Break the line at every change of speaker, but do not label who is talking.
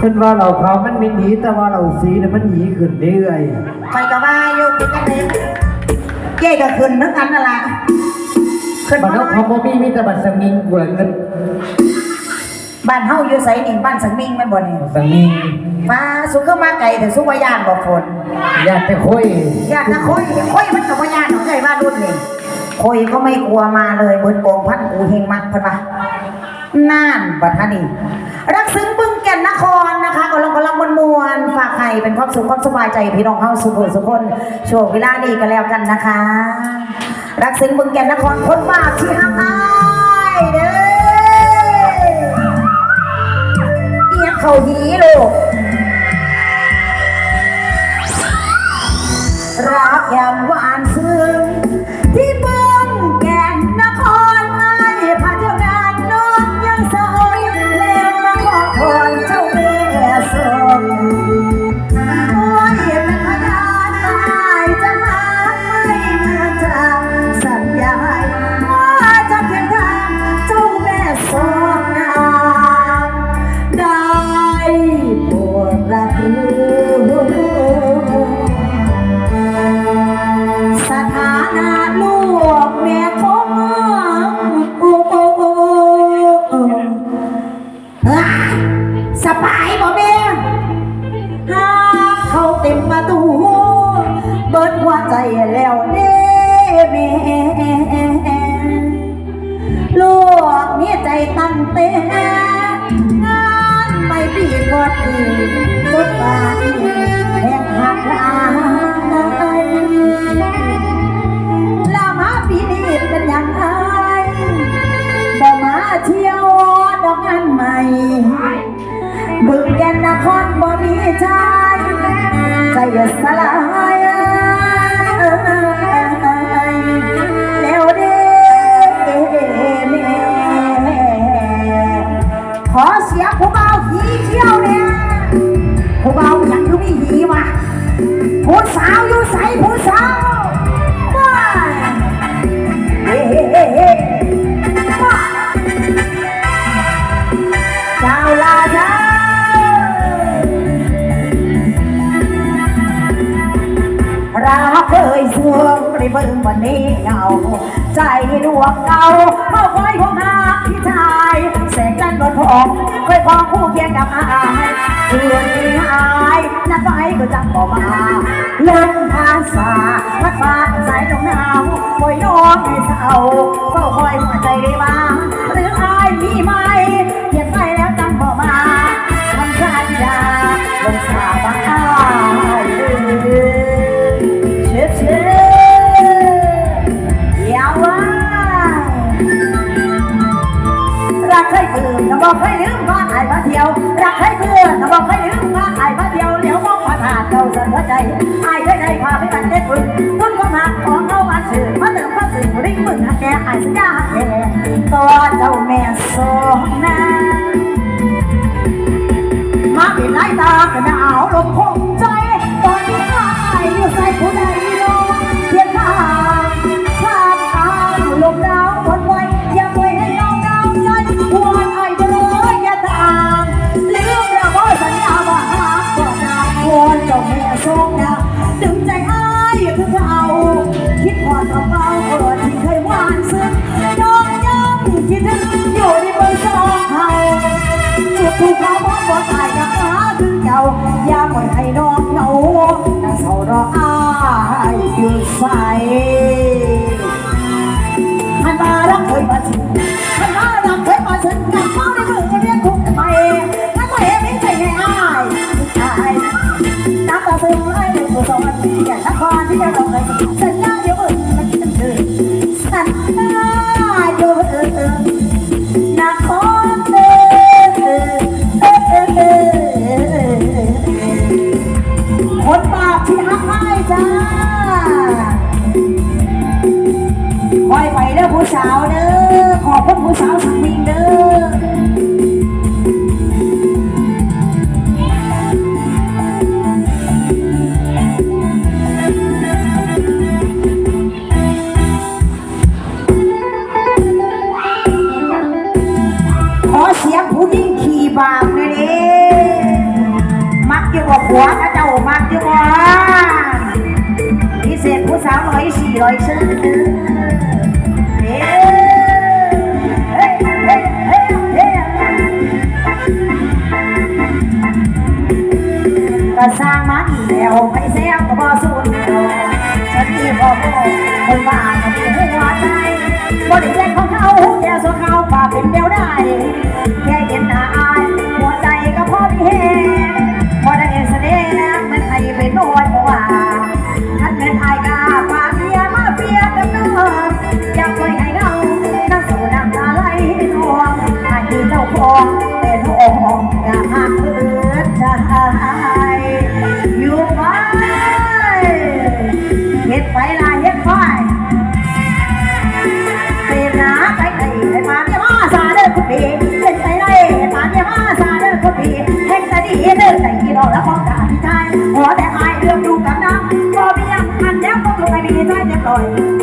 เพิ่นว่าเราเขาวมันมีหนีแต่ว่าเราสีเนี่ยมันหนีขึ้นเรื่อย
ใครก็ว่าอยู่เป็นยังไงเจ๊ก็ขึ้นนึกกันนั่นแหละขึ้น
บัด
มา
เขาเขาบ่มีมีแต่บัตรสมิงกูละเงิน
บ้านเฮาอยู่ไสนี่บ้านสังมิงแม่นบ่นี่
สมิง
ฟ้าสุขมาไกลแต่สุวายานบ่ฝน
ญาติแต่ค่อย
ญาตินะคอยคอยมันก็บ่ยานของเคยว่ารุ่นนี่คอยก็ไม่กลัวมาเลยเบิดโกงพันกูเฮงมักเพิ่นว่าน่านบัดท่านี่รักซึ้งบึงแก่นนค ลังกำลังมวนมวนๆฝากให้เป็นความสุขความสบายใจพี่น้องเฮาสุขสุขคนโชคเวลาดีกันแล้วกันนะคะ รักซึ้งบึงแก่นนครคนบาปที่ห้ามอายเด้อเอียงเขาหีลูกรักอย่างหวานซ หัวใจแล้วเด้แม่ลูกนี่ใจตั้งเต้งานไม่ปีกอดอีกสุดบานแห่งหักลายลามาปีนี้เป็นอย่างไรบ่มาเที่ยวดอกงานใหม่บึงแก่นนครบ่มีใจใจสลาย ผู้เบายังยู่มีหีว่ะผู้สาวอยู่ใสผู้สาวว้าเฮ้เฮ้เฮ้เฮ้ว้าเจ้าลาเจ้ารักเคยสวงในเบิ่งวันนี้เหงาใจดวงเก่าเมื่อคอยพงหาพี่ชายแสงจันบนทองเคยพองคู่เคียงกับอา นัดไว้ก็จังบอกมาเล่นภาษาพัดฟ้าสายตรงหนาวคอยย้อนให้เศร้าเฝ้าคอยหัวใจได้บ้างหรืออายมีไหมเพียงไปแล้วจังบอกมาคำสัญญาลงสาบานเชื่อเชื่ออย่าว่ารักให้เพื่อนนะบอกให้ลืมพาไอ้มาเที่ยวรักให้เพื่อนนะบอกให้ลืม วใจอายได้ได้พาไปตัดเด็ดฝึกต้นความหักของเอามาสื่อมาเติมความสื่อริ้งมึงหักแก่อายสัญญาแกตัวเจ้าแม่สองนาง ดึงใจอ้ายคือเก่าคิดพอดกับเบาเออที่เคยหวานซึ้งน้องยังคิดถึงอยู่ในมือร์สองเขาจุดถูกเขาบอกว่าตายกับหาถึงเก่าอย่าปล่อยให้น้องเหงาแต่เศร้ารออ้ายอยู่ใส่หันมารักเคยมาถึงหันมาวเด้อ ขอบคุณผู้สาวสังมิงเด้อขอเสียงผู้หญิงขี่บาปหน่อยดิอยู่บ่ผัวกระเจ้ามักอยู่บ่พิเศษผู้สาวร้อยสี่ร้อยเฮ้เฮ้เฮ้เฮ้เฮ้ ก็สร้างมันแล้วไปแซวก็บ่สูญเดียว ไปลายเย็ดไปเป็นนาไปไหนให้มาเนี่ยมาซาเด้อคุณพี่เป็นไปได้ให้มาเนี่ยมาซาเด้อคุณพี่เฮ็ดแต่ดีเด้อใจกี่ดอกแล้วของตาที่ใจหัวแต่อายเรื่องดูกับน้ำบ่มียงอันแล้วก็ถูกให้มีใจเต็มร้อย